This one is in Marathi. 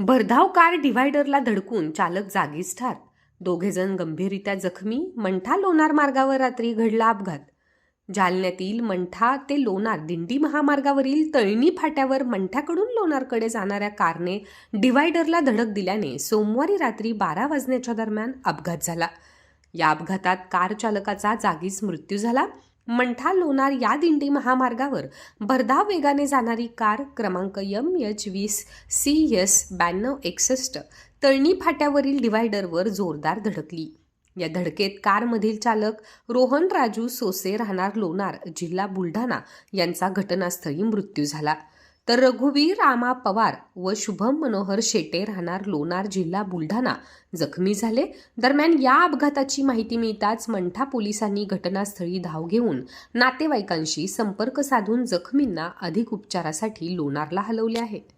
भरधाव कार डिव्हायडरला धडकून चालक जागीच ठार. दोघेजण गंभीररित्या जखमी मंठा लोणार मार्गावर रात्री घडला अपघात. जालन्यातील मंठा ते लोणार दिंडी महामार्गावरील तळणी फाट्यावर मंठ्याकडून लोणारकडे जाणाऱ्या कारने डिव्हायडरला धडक दिल्याने सोमवारी रात्री बारा वाजण्याच्या दरम्यान अपघात झाला. या अपघातात कार चालकाचा जागीच मृत्यू झाला. मंठा लोणार या दिंडी महामार्गावर भरधाव वेगाने जाणारी कार क्रमांक यम एच वीस सी एस ब्याण्णव एकसष्ट तळणी फाट्यावरील डिव्हायडरवर जोरदार धडकली. या धडकेत कारमधील चालक रोहन राजू सोसे राहणार लोणार जिल्हा बुलढाणा यांचा घटनास्थळी मृत्यू झाला. तर रघुवीर रामा पवार व शुभम मनोहर शेटे राहणार लोणार जिल्हा बुलढाणा. जखमी झाले. दरम्यान या अपघाताची माहिती मिळताच मंठा पोलिसांनी घटनास्थळी धाव घेऊन नातेवाईकांशी संपर्क साधून जखमींना अधिक उपचारासाठी लोणारला हलवले आहे